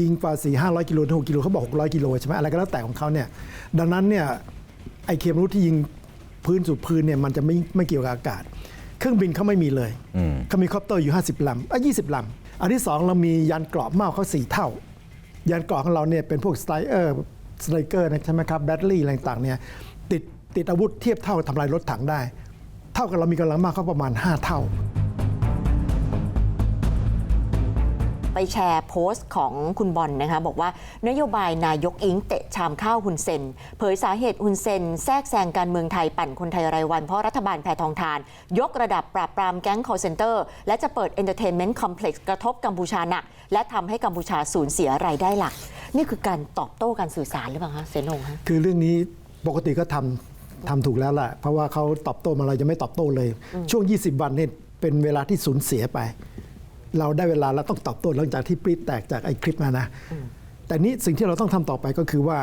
ยิงกว่า4 5 0 0 กิโลถึง6กิโลเขาบอก 600 กิโลใช่ไหมอะไรก็แล้วแต่ของเขาเนี่ยดังนั้นเนี่ยไอเข็มรุที่ยิงพื้นสู่พื้นเนี่ยมันจะไม่ไม่เกี่ยวกับอากาศ เครื่องบินเขาไม่มีเลยเขามีคอปเตอร์อยู่ 50ลำอะ20ลำอันที่สองเรามียานเกราะมากกว่าเขาสี่เท่า ยานเกราะของเราเนี่ยเป็นพวกสไตเออร์สไตเกอร์นะใช่ไหมครับแบตเตอรี่อะไรต่างๆเนี่ยติดติดอาวุธเทียบเท่ากับทำลายรถถังได้ เท่ากับเรามีกำลังมากเขาประมาณ 5 เท่า ไปแชร์โพสต์ของคุณบอลนะคะ บอกว่านโยบายนายกอิงเตะชามข้าวฮุนเซน เผยสาเหตุฮุนเซน แทรกแซงการเมืองไทยปั่นคนไทยรายวัน เพราะรัฐบาลแพทองทาน ยกระดับปราบปรามแก๊ง call center และจะเปิด entertainment complex กระทบกัมพูชาหนัก และทำให้กัมพูชาสูญเสียรายได้หลัก นี่คือการตอบโต้การสื่อสารหรือเปล่าคะเสนงคะคือเรื่องนี้ปกติก็ทำทำถูกแล้วแหละเพราะว่าเขาตอบโต้มาเราจะไม่ตอบโต้เลย ช่วง 20 วันเนี่ยเป็นเวลาที่สูญเสียไป เราได้เวลาแล้วต้องตอบโต้หลังจากที่ปรีดแตกจากไอ้คลิปมานะ แต่นี้สิ่งที่เราต้องทำต่อไปก็คือว่า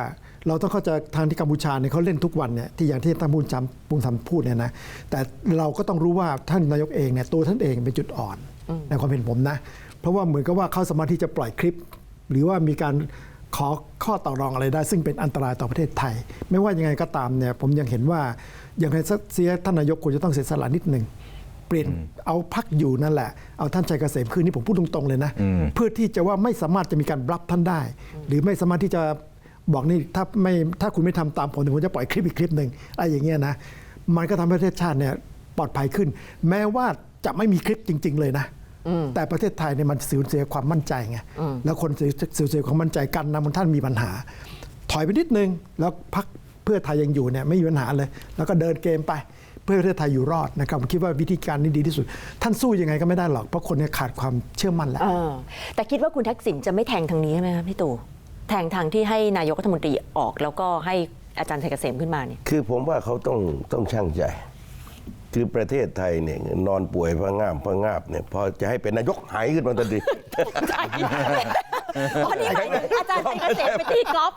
เราต้องเข้าใจทางที่กัมพูชาเนี่ยเขาเล่นทุกวันเนี่ยที่อย่างที่ท่านพูนจำปูนทำพูดเนี่ยนะแต่เราก็ต้องรู้ว่าท่านนายกเองเนี่ยตัวท่านเองเป็นจุดอ่อนในความเห็นผมนะ เพราะว่าเหมือนกับว่าเขาสามารถที่จะปล่อยคลิป หรือว่ามีการขอข้อต่อรองอะไรได้ ซึ่งเป็นอันตรายต่อประเทศไทย ไม่ว่ายังไงก็ตามเนี่ยผมยังเห็นว่าอย่างไรสักเสียท่านนายกควรจะต้องเสียสละนิดหนึ่ง เปลี่ยนเอาพักอยู่นั่นแหละ เอาท่านชัยเกษมคืนนี่ผมพูดตรงๆเลยนะ เพื่อที่จะว่าไม่สามารถจะมีการรับท่านได้ หรือไม่สามารถที่จะบอกนี่ถ้าไม่ถ้าคุณไม่ทำตามผมเดี๋ยวผมจะปล่อยคลิปอีกคลิปหนึ่งอะไรอย่างเงี้ยนะมันก็ทำให้ประเทศชาติเนี่ยปลอดภัยขึ้น แม้ว่าจะไม่มีคลิปจริง ๆ เลยนะแต่ประเทศไทยเนี่ยมันสูญเสียความมั่นใจไงแล้วคนเสียสูญเสียความมั่นใจกันนะมันท่านมีปัญหา ถอยไปนิดนึงแล้วพักเพื่อไทยยังอยู่เนี่ยไม่มีปัญหาเลย แล้วก็เดินเกมไปเพื่อให้ประเทศไทยอยู่รอดนะครับผมคิดว่าวิธีการนี้ดีที่สุด ท่านสู้ยังไงก็ไม่ได้หรอกเพราะคนเนี่ยขาดความเชื่อมั่นแล้วเออแต่คิดว่าคุณทักษิณจะไม่แทงทางนี้ใช่ไหมคะพี่ตู่แทงทางที่ให้นายกรัฐมนตรีออก แล้วก็ให้อาจารย์ชัยเกษมขึ้นมาเนี่ยคือผมว่าเขาต้องต้องช่างใจ คือประเทศไทยเนี่ยนอนป่วยพะงามพะงาบเนี่ยพอจะให้เป็นนายกหายขึ้นมาทันที อ๋อนี่หมายถึงอาจารย์ชัยเกษมไปตีกอล์ฟ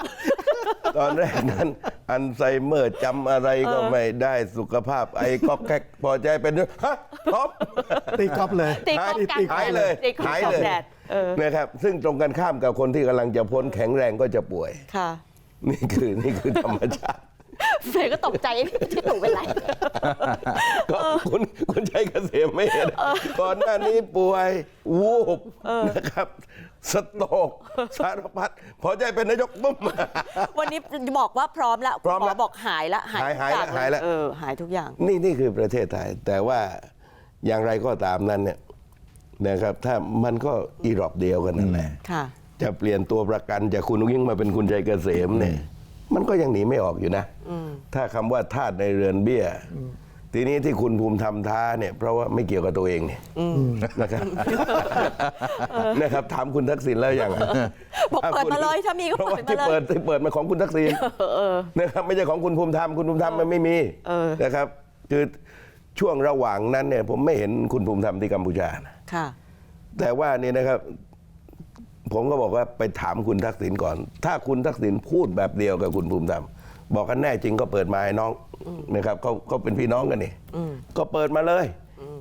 ตอนแรกนั้น อันไซเมอร์จำอะไรก็ไม่ได้สุขภาพไอ้ก็แก๊กพอใจเป็นฮะท็อป ตีกอล์ฟเลยตีกอล์ฟกลางหายเลยตีกอล์ฟหายกลางเลยแดดเออนะครับ ซึ่งตรงกันข้ามกับคนที่กำลังจะพ้นแข็งแรงก็จะป่วย ค่ะ นี่คือนี่คือธรรมชาติ เฟยก็ตกใจพี่ตู่เป็นไร ก็คุณคุณชัยเกษมไม่เห็นก่อนหน้านี้ป่วยวูบนะครับสโตรกสารพัดพอใจเป็นนายกบุ้มวันนี้บอกว่าพร้อมแล้วพร้อมหมแล้อวบอกหายแล้วหายหายทุกหายอย่างแล้วหายแล้วเออหายทุกอย่าง นี่นี่คือประเทศไทย แต่ว่าอย่างไรก็ตามนั้นเนี่ยนะครับ ถ้ามันก็อีรอบเดียวกันนั่นแหละค่ะจะเปลี่ยนตัวประกันจากคุณนุ้งยิ่งมาเป็นคุณชัยเกษมเนี่ย มันก็ยังหนีไม่ออกอยู่นะถ้าคำว่าทาสในเรือนเบี้ยทีนี้ที่คุณภูมิธรรมท้าเนี่ยเพราะว่าไม่เกี่ยวกับตัวเองเนี่ยนะครับนะครับถามคุณทักษิณแล้วยังอะบอกเปิดมาเลยถ้ามีก็เพราะว่าเปิดมาที่เลยเปิดที่เปิดมาของคุณทักษิณนะครับไม่ใช่ของคุณภูมิธรรมคุณภูมิธรรมมันไม่มีเออนะครับ คือช่วงระหว่างนั้นเนี่ยผมไม่เห็นคุณภูมิธรรมที่กัมพูชานะค่ะแต่ว่านี่นะครับ ผมก็บอกว่าไปถามคุณทักษิณก่อน ถ้าคุณทักษิณพูดแบบเดียวกับคุณภูมิธรรมบอกกันแน่จริงก็เปิดมาให้น้องนะครับเขาเขาเป็นพี่น้องกันนี่ก็เปิดมาเลย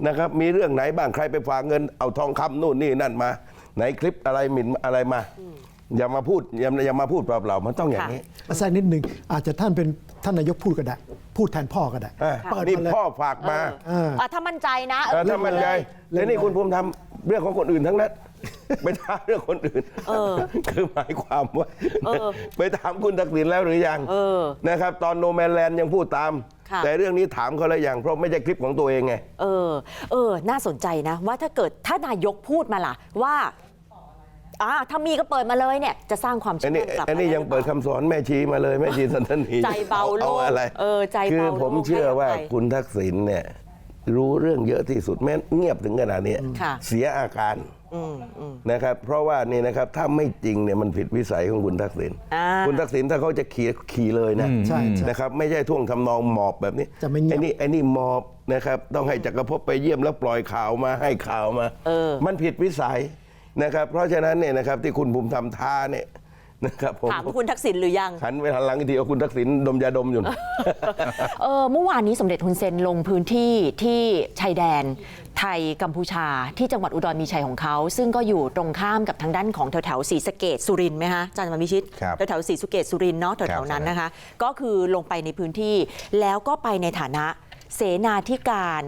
นะครับ มีเรื่องไหนบ้างใครไปฝากเงินเอาทองคำนู่นนี่นั่นมา ไหนคลิปอะไรหมิ่นอะไรมา อย่ามาพูดอย่าอย่ามาพูดเปล่าๆมันต้องอย่างนี้แทรกนิดหนึ่งอาจจะท่านเป็นท่านนายกพูดก็ได้ พูดแทนพ่อก็ได้อะเปิดนี่มาเลยพ่อฝากมาเอออะถ้ามั่นใจนะเอเอออถ้ามันใจแล้วนี่คุณภูมิธรรมเรื่องของคนอื่นทั้งนั้น ไปถามเรื่องคนอื่นคือหมายความว่าไปถามคุณทักษิณแล้วหรือยังเออนะครับ ตอนโนแมนแลนด์ยังพูดตาม ค่ะ แต่เรื่องนี้ถามเขาแล้วยังเพราะไม่ใช่คลิปของตัวเองไง เออ เออ น่าสนใจนะ ว่าถ้าเกิดถ้านายกพูดมาล่ะ ว่าอ่าถ้ามีก็เปิดมาเลยเนี่ย จะสร้างความอัเชื่นอนี้มั่นกลับอันนี้มายังเปิดคำสอนแม่ชีมาเลยแม่ชีสันทนีใจเบาโลกออะไรเออ ใจคือเบาโลกผมเชื่อว่าให้อภัย คุณทักษิณเนี่ยรู้เรื่องเยอะที่สุดแม้เงียบถึงขนาดนี้ค่ะ เสียอาการอืมอืม นะครับ เพราะว่านี่นะครับถ้าไม่จริงเนี่ยมันผิดวิสัยของคุณทักษิณอ่า คุณทักษิณถ้าเขาจะขี่ขี่เลยนะใช่ใช่นะครับ ไม่ใช่ท่วงทำนองหมอบแบบนี้จะไม่เงียบ ไอ้นี่ไอ้นี่หมอบนะครับ ต้องให้จักรภพไปเยี่ยมแล้วปล่อยข่าวมาให้ข่าวมาเออมันผิดวิสัยนะครับ เพราะฉะนั้นเนี่ยนะครับที่คุณภูมิธรรมท้าเนี่ยนะครับผมถามคุณทักษิณหรือยัง หันไปหันหลังอีกทีเอาคุณทักษิณดมยาดมอยู่เออเมื่อวานนี้สมเด็จฮุนเซนลงพื้นที่ที่ชายแดน ไทยกัมพูชาที่จังหวัดอุดรมีชัยของเขา ซึ่งก็อยู่ตรงข้ามกับทางด้านของแถวแถวๆศรีสะเกดสุรินทร์ไหมคะอาจารย์วันวิชิตครับแถวแถวๆศรีสะเกดสุรินทร์เนาะแถวครัแถบวนั้นนะคะ ก็คือลงไปในพื้นที่ แล้วก็ไปในฐานะเสนาธิการ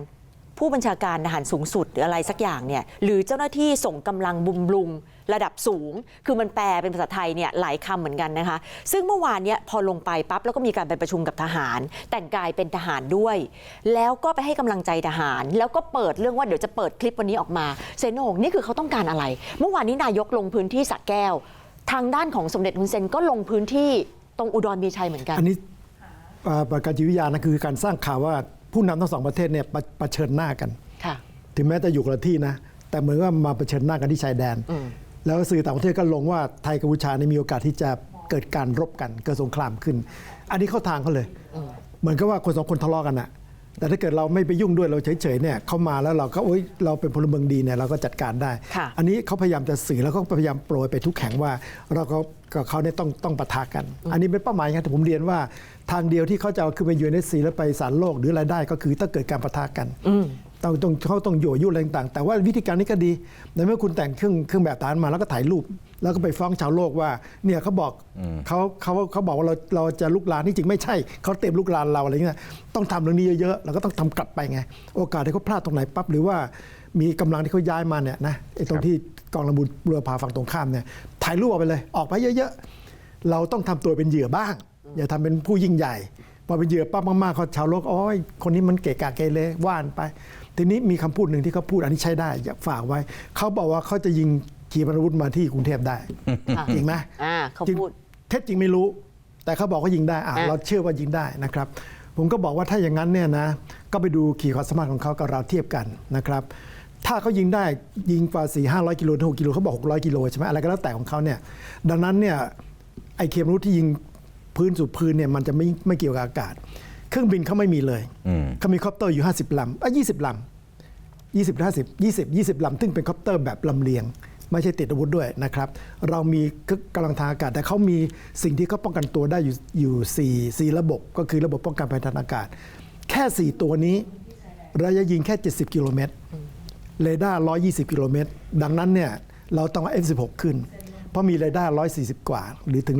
ผู้บัญชาการทหารสูงสุดหรืออะไรสักอย่างเนี่ยหรือเจ้าหน้าที่ส่งกำลังบุมรุง ระดับสูง คือมันแปลเป็นภาษาไทยเนี่ยหลายคำเหมือนกันนะคะ ซึ่งเมื่อวานเนี่ยพอลงไปปั๊บแล้วก็มีการไปประชุมกับทหาร แต่งกายเป็นทหารด้วย แล้วก็ไปให้กำลังใจทหาร แล้วก็เปิดเรื่องว่าเดี๋ยวจะเปิดคลิปวันนี้ออกมาเซนโหนงนี่คือเขาต้องการอะไร เมื่อวานนี้นายกลงพื้นที่สระแก้ว ทางด้านของสมเด็จฮุนเซนก็ลงพื้นที่ตรงอุดรมีชัยเหมือนกัน อันนี้อ่าประการจิตวิทยานะคือการสร้างข่าวว่าผู้นำทั้งสองประเทศเนี่ยประประเผชิญหน้ากัน ค่ะ ถึงแม้จะอยู่คนละที่นะ แต่เหมือนว่ามาเผชิญหน้ากันที่ชายแดน แล้วสื่อต่างประเทศก็ลงว่าไทยกัมพูชานี่มีโอกาสที่จะเกิดการรบกันเกิดสงครามขึ้น อันนี้เข้าทางเขาเลย เหมือนกับว่าคนสองคนทะเลาะกันอะแต่ถ้าเกิดเราไม่ไปยุ่งด้วยเราเฉยๆเนี่ยเขามาแล้วเราก็โอ๊ยเราเป็นพลเมืองดีเนี่ยเราก็จัดการได้ค่ะอันนี้เขาพยายามจะสื่อแล้วก็พยายามโปรยไปทุกแข่งว่า เราก็กับเขาเนี่ยต้องต้องปะทะกัน อันนี้เป็นเป้าหมายครับแต่ผมเรียนว่าทางเดียวที่เขาจะเอาขึ้นไปยูเอ็นเอสซีแล้วไปศาลโลกหรืออะไรได้ก็คือถ้าเกิดการปะทะกัน ต้องต้องเขาต้องโยยุ่อะไรต่างๆแต่ว่าวิธีการนี้ก็ดี ในเมื่อคุณแต่งเครื่องเครื่องแบบทหารมาแล้วก็ถ่ายรูป แล้วก็ไปฟ้องชาวโลกว่าเนี่ยเขาบอกเขาเขาเขาบอกว่าเราเราจะลุกลานที่จริงไม่ใช่เขาเต็มลุกลานเราอะไรเงี้ยต้องทำเรื่องนี้เยอะๆเราก็ต้องทำกลับไปไง โอกาสที่เขาพลาดตรงไหนปั๊บหรือว่ามีกำลังที่เขาย้ายมาเนี่ยนะไอ้ตรงที่กองระบุเรือพาฝั่งตรงข้ามเนี่ยถ่ายรูปออกไปเลย ออกไปเยอะๆ เราต้องทำตัวเป็นเหยื่อบ้าง อย่าทำเป็นผู้ยิ่งใหญ่พอเป็นเหยื่อปั๊บมากๆเขาชาวโลกอ๋อยคนนี้มันเกะกะเกเรว่านไป ทีนี้มีคำพูดหนึ่งที่เขาพูดอันนี้ใช้ได้อยากฝากไว้ เขาบอกว่าเขาจะยิงขีปนาวุธมาที่กรุงเทพได้ค่ะจริงไหมอ่าเขาจริงพูดเท็จจริงไม่รู้ แต่เขาบอกว่ายิงได้อะอะเราเชื่อว่ายิงได้นะครับ ผมก็บอกว่าถ้าอย่างนั้นเนี่ยนะก็ไปดูขีดความสามารถของเขากับเราเทียบกันนะครับถ้าเขายิงได้ยิงกว่า4 5 0 0 กิโลถึง6กิโลเขาบอก 600 กิโลใช่ไหมอะไรก็แล้วแต่ของเขาเนี่ยดังนั้นเนี่ยไอเคมรุที่ยิงพื้นสู่พื้นเนี่ยมันจะไม่ไม่เกี่ยวกับอากาศ เครื่องบินเขาไม่มีเลยเขามีคอปเตอร์อยู่ 50ลำอะ20ลำ20 50 20 20ลำซึ่งเป็นคอปเตอร์แบบลำเลียง ไม่ใช่ติดอาวุธด้วยนะครับ เรามีกำลังทางอากาศ แต่เขามีสิ่งที่เขาป้องกันตัวได้อยู่อยู่สี่สี่ระบบก็คือระบบป้องกันภัยทางอากาศ แค่ 4 ตัวนี้ ระยะยิงแค่ 70 กิโลเมตรเรดาร์120 กิโลเมตร ดังนั้นเนี่ยเราต้องเอา F16 ขึ้น เพราะมีเรดาร์140 กว่า หรือถึง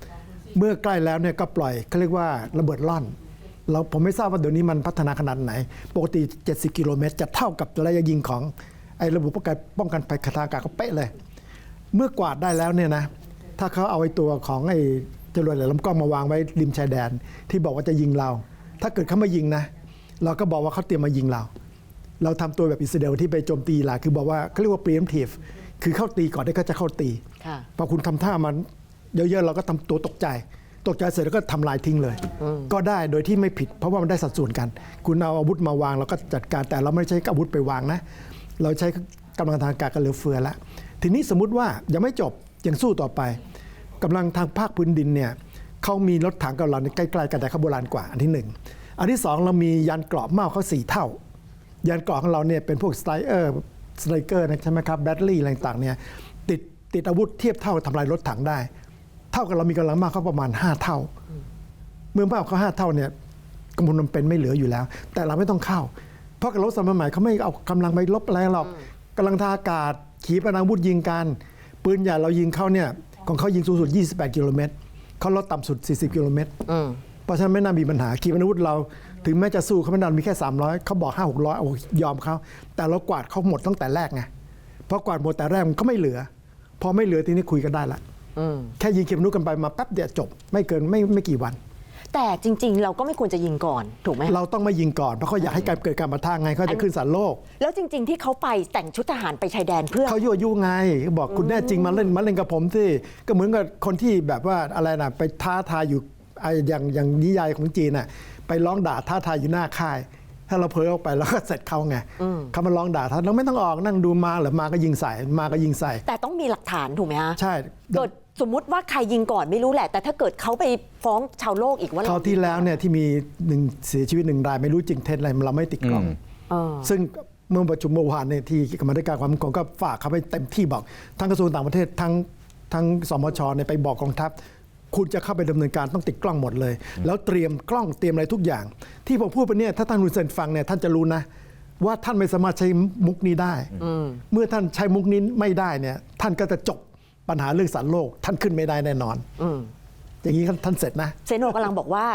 150 เมื่อใกล้แล้วเนี่ยก็ปล่อยเขาเรียกว่าระเบิดล่อน เราผมไม่ทราบว่าเดี๋ยวนี้มันพัฒนาขนาดไหน ปกติ 70 กิโลเมตร จะเท่ากับระยะยิงของไอ้ระบบป้องกันป้องกันภัยทางอากาศก็เป๊ะเลย เมื่อกวาดได้แล้วเนี่ยนะถ้าเขาเอาไอ้ตัวของไอ้จรวดเหลมกล้องมาวางไว้ริมชายแดน ที่บอกว่าจะยิงเรา ถ้าเกิดเขามายิงนะ เราก็บอกว่าเขาเตรียมมายิงเรา เราทำตัวแบบอิสราเอลที่ไปโจมตีอิหร่านคือบอกว่าเขาเรียกว่า preemptive คือเข้าตีก่อนที่เขาจะเข้าตีค่ะพอคุณทำท่ามันเยอะๆเราก็ทำตัวตกใจ ตกใจเสร็จแล้วก็ทำลายทิ้งเลย ก็ได้โดยที่ไม่ผิด เพราะว่ามันได้สัดส่วนกัน คุณเอาอาวุธมาวางเราก็จัดการแต่เราไม่ใช้อาวุธไปวางนะ เราใช้กำลังทางอากาศกันเหลือเฟือแล้วทีนี้สมมุติว่ายังไม่จบยังสู้ต่อไปกำลังทางภาคพื้นดินเนี่ยเขามีรถถังกับเราใกล้ๆกันแต่เขาโบราณกว่าอันที่หนึ่งอันที่สองเรามียานเกราะมากกว่าเขาสี่เท่า ยานเกราะของเราเนี่ยเป็นพวกสไตเออร์สไตเกอร์นะใช่ไหมครับแบตเตอรี่อะไรต่างๆเนี่ยติดติดอาวุธเทียบเท่าทำลายรถถังได้ เท่ากับเรามีกำลังมากเขาประมาณ 5 เท่า เมื่อมากกว่าห้าเท่าเนี่ยกำลังมันเป็นไม่เหลืออยู่แล้ว แต่เราไม่ต้องเข้า เพราะกับรถสมัยใหม่เขาไม่เอากำลังไปลบอะไรหรอกกำลังทางอากาศขีปนาวุธยิงกันปืนใหญ่เรายิงเข้าเนี่ยของเขายิงสูงสุด 28 กิโลเมตรเขาลดต่ำสุด 40 กิโลเมตรเพราะฉะนั้นไม่น่ามีปัญหาขีปนาวุธเรา ถึงแม้จะสู้เขาไม่นานมีแค่ 300เขาบอก5 600โอ้ยอมเขาแต่เรากวาดเขาหมดตั้งแต่แรกไงเพราะกวาดหมดแต่แรกมันก็ไม่เหลือ พอไม่เหลือทีนี้คุยกันได้ละ แค่ยิงขีปนาวุธกันไปมาแป๊บเดียวจบ ไม่เกินไม่ไม่กี่วัน แต่จริง ๆ เราก็ไม่ควรจะยิงก่อนถูกไหมเราต้องไม่ยิงก่อนเพราะเขาอยากให้การเกิดการปะทะไงเขาจะขึ้นศาลโลก แล้วจริง ๆ ที่เขาไปแต่งชุดทหารไปชายแดนเพื่อ เขายั่วยุไงเขาบอกคุณแน่จริงมาเล่นมาเล่นกับผมสิก็เหมือนกับคนที่แบบว่าอะไรนะไปท้าทายอยู่ไอ้อย่างอย่างนิยายของจีนน่ะไปร้องด่าท้าทายอยู่หน้าค่าย ถ้าเราเผลอออกไปแล้วก็เสร็จเขาไงเขามาร้องด่าท่านเราไม่ต้องออกนั่งดูมาหรือมาก็ยิงใส่มาก็ยิงใส่ แต่ต้องมีหลักฐานถูกไหมฮะใช่เกิดสมมุติว่าใครยิงก่อนไม่รู้แหละ แต่ถ้าเกิดเขาไปฟ้องชาวโลกอีกว่าคราวที่แล้วเนี่ยที่มีหนึ่งเสียชีวิตหนึ่งรายไม่รู้จริงเท็จอะไรเราไม่ติดกล้องเออซึ่งเมื่อประชุมเมื่อวานเนี่ยที่กรรมาธิการความมั่นคงก็ฝากเขาไปเต็มที่บอกทั้งกระทรวงต่างประเทศทั้งทั้งสมชเนี่ยไปบอกกองทัพ คุณจะเข้าไปดำเนินการต้องติดกล้องหมดเลย แล้วเตรียมกล้องเตรียมอะไรทุกอย่าง ที่ผมพูดไปเนี่ยถ้าท่านฮุนเซนฟังเนี่ยท่านจะรู้นะว่าท่านไม่สามารถใช้มุกนี้ได้ เมื่อท่านใช้มุกนี้ไม่ได้เนี่ย ท่านก็จะจบปัญหาเรื่องสารโลก ท่านขึ้นไม่ได้แน่นอนอย่างนี้ท่านเสร็จนะ เซโนกำลังบอกว่า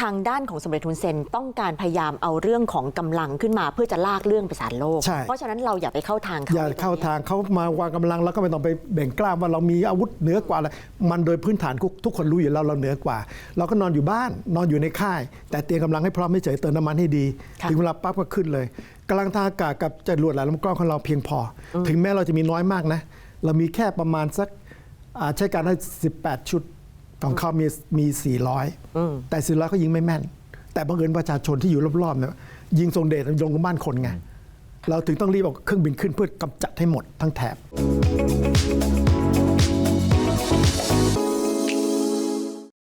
ทางด้านของสมเด็จทุนเซนต้องการพยายามเอาเรื่องของกำลังขึ้นมาเพื่อจะลากเรื่องไปศาลโลกใช่เพราะฉะนั้นเราอย่าไปเข้าทางเขาอย่าเข้าทางเขามาวางกำลังแล้วก็ไม่ต้องไปแบ่งกล้ามว่าเรามีอาวุธเหนือกว่าอะไรมันโดยพื้นฐานทุกทุกคนรู้อยู่แล้วเราเหนือกว่า เราก็นอนอยู่บ้านนอนอยู่ในค่าย แต่เตรียมกำลังให้พร้อมไม่เฉยเติมน้ำมันให้ดีถึงเวลาปั๊บก็ขึ้นเลยกำลังทางอากาศกับจรวดหลายลำกล้องของเราเพียงพออถึงแม้เราจะมีน้อยมากนะ เรามีแค่ประมาณสักอ่าใช้การได้18 ชุด ของเขามีมี400 แต่400เขายิงไม่แม่น แต่บังเอิญประชาชนที่อยู่รอบๆเนี่ยยิงทรงเดชลงกับบ้านคนไง เราถึงต้องรีบเอาเครื่องบินขึ้นเพื่อกำจัดให้หมดทั้งแถบ